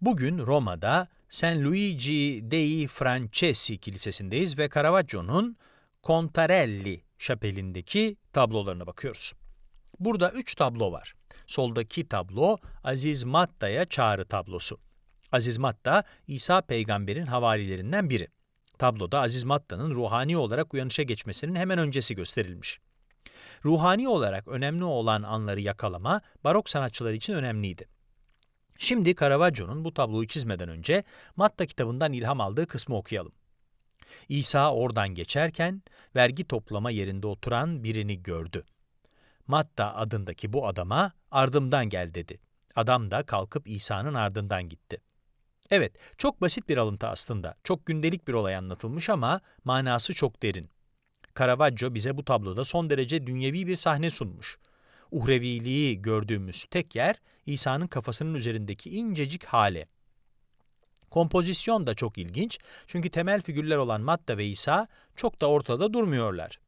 Bugün Roma'da San Luigi dei Francesi Kilisesi'ndeyiz ve Caravaggio'nun Contarelli şapelindeki tablolarına bakıyoruz. Burada üç tablo var. Soldaki tablo Aziz Matta'ya çağrı tablosu. Aziz Matta, İsa peygamberin havalilerinden biri. Tabloda Aziz Matta'nın ruhani olarak uyanışa geçmesinin hemen öncesi gösterilmiş. Ruhani olarak önemli olan anları yakalama, barok sanatçılar için önemliydi. Şimdi Caravaggio'nun bu tabloyu çizmeden önce Matta kitabından ilham aldığı kısmı okuyalım. İsa oradan geçerken vergi toplama yerinde oturan birini gördü. Matta adındaki bu adama ardımdan gel dedi. Adam da kalkıp İsa'nın ardından gitti. Evet, çok basit bir alıntı aslında. Çok gündelik bir olay anlatılmış ama manası çok derin. Caravaggio bize bu tabloda son derece dünyevi bir sahne sunmuş. Uhreviliği gördüğümüz tek yer İsa'nın kafasının üzerindeki incecik hale. Kompozisyon da çok ilginç çünkü temel figürler olan Matta ve İsa çok da ortada durmuyorlar.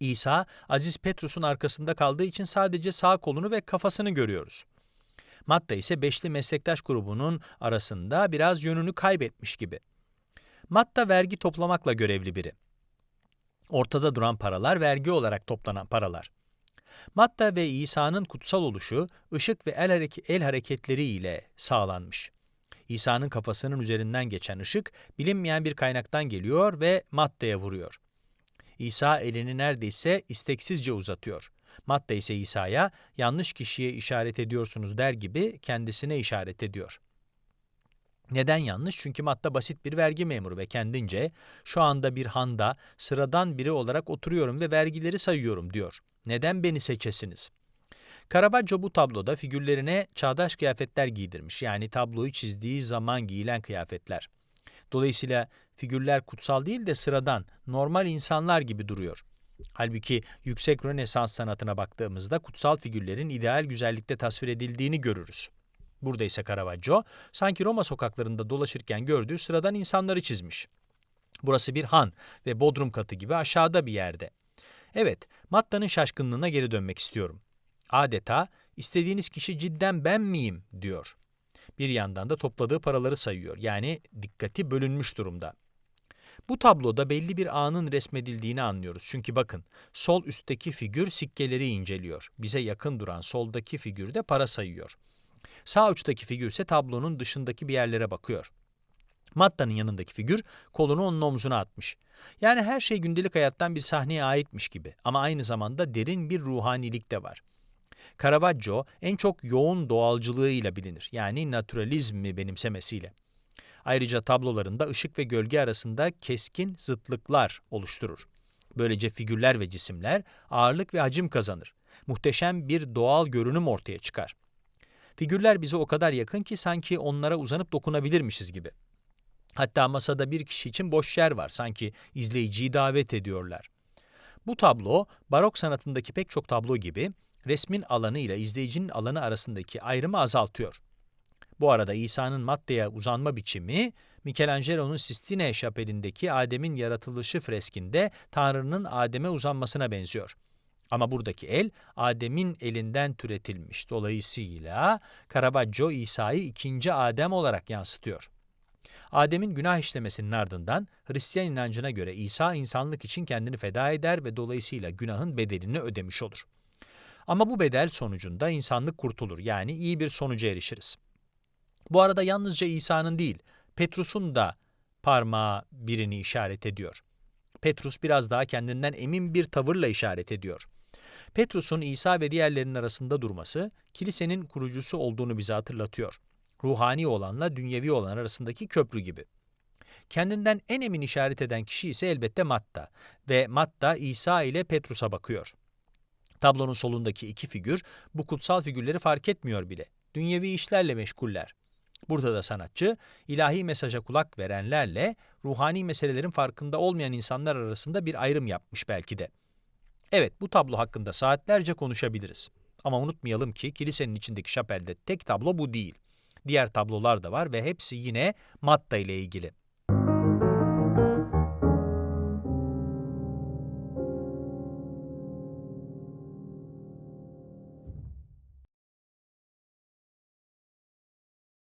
İsa, Aziz Petrus'un arkasında kaldığı için sadece sağ kolunu ve kafasını görüyoruz. Matta ise beşli meslektaş grubunun arasında biraz yönünü kaybetmiş gibi. Matta vergi toplamakla görevli biri. Ortada duran paralar vergi olarak toplanan paralar. Matta ve İsa'nın kutsal oluşu ışık ve el, hareke el hareketleri ile sağlanmış. İsa'nın kafasının üzerinden geçen ışık bilinmeyen bir kaynaktan geliyor ve Matta'ya vuruyor. İsa elini neredeyse isteksizce uzatıyor. Matta ise İsa'ya yanlış kişiye işaret ediyorsunuz der gibi kendisine işaret ediyor. Neden yanlış? Çünkü Matta basit bir vergi memuru ve kendince şu anda bir handa sıradan biri olarak oturuyorum ve vergileri sayıyorum diyor. Neden beni seçesiniz? Caravaggio bu tabloda figürlerine çağdaş kıyafetler giydirmiş. Yani tabloyu çizdiği zaman giyilen kıyafetler. Dolayısıyla figürler kutsal değil de sıradan, normal insanlar gibi duruyor. Halbuki yüksek Rönesans sanatına baktığımızda kutsal figürlerin ideal güzellikte tasvir edildiğini görürüz. Burada ise Caravaggio sanki Roma sokaklarında dolaşırken gördüğü sıradan insanları çizmiş. Burası bir han ve bodrum katı gibi aşağıda bir yerde. Evet, Matta'nın şaşkınlığına geri dönmek istiyorum. Adeta istediğiniz kişi cidden ben miyim diyor. Bir yandan da topladığı paraları sayıyor. Yani dikkati bölünmüş durumda. Bu tabloda belli bir anın resmedildiğini anlıyoruz. Çünkü bakın, sol üstteki figür sikkeleri inceliyor. Bize yakın duran soldaki figür de para sayıyor. Sağ uçtaki figür ise tablonun dışındaki bir yerlere bakıyor. Matta'nın yanındaki figür kolunu onun omzuna atmış. Yani her şey gündelik hayattan bir sahneye aitmiş gibi ama aynı zamanda derin bir ruhanilik de var. Caravaggio en çok yoğun doğalcılığıyla bilinir. Yani naturalizmi benimsemesiyle. Ayrıca tablolarında ışık ve gölge arasında keskin zıtlıklar oluşturur. Böylece figürler ve cisimler ağırlık ve hacim kazanır. Muhteşem bir doğal görünüm ortaya çıkar. Figürler bize o kadar yakın ki sanki onlara uzanıp dokunabilirmişiz gibi. Hatta masada bir kişi için boş yer var. Sanki izleyiciyi davet ediyorlar. Bu tablo, barok sanatındaki pek çok tablo gibi resmin alanı ile izleyicinin alanı arasındaki ayrımı azaltıyor. Bu arada İsa'nın maddeye uzanma biçimi, Michelangelo'nun Sistine şapelindeki Adem'in yaratılışı freskinde Tanrı'nın Adem'e uzanmasına benziyor. Ama buradaki el Adem'in elinden türetilmiş. Dolayısıyla Caravaggio İsa'yı ikinci Adem olarak yansıtıyor. Adem'in günah işlemesinin ardından Hristiyan inancına göre İsa insanlık için kendini feda eder ve dolayısıyla günahın bedelini ödemiş olur. Ama bu bedel sonucunda insanlık kurtulur yani iyi bir sonuca erişiriz. Bu arada yalnızca İsa'nın değil, Petrus'un da parmağı birini işaret ediyor. Petrus biraz daha kendinden emin bir tavırla işaret ediyor. Petrus'un İsa ve diğerlerinin arasında durması, kilisenin kurucusu olduğunu bize hatırlatıyor. Ruhani olanla dünyevi olan arasındaki köprü gibi. Kendinden en emin işaret eden kişi ise elbette Matta ve Matta İsa ile Petrus'a bakıyor. Tablonun solundaki iki figür bu kutsal figürleri fark etmiyor bile. Dünyevi işlerle meşguller. Burada da sanatçı, ilahi mesaja kulak verenlerle ruhani meselelerin farkında olmayan insanlar arasında bir ayrım yapmış belki de. Evet, bu tablo hakkında saatlerce konuşabiliriz. Ama unutmayalım ki kilisenin içindeki şapelde tek tablo bu değil. Diğer tablolar da var ve hepsi yine Matta ile ilgili.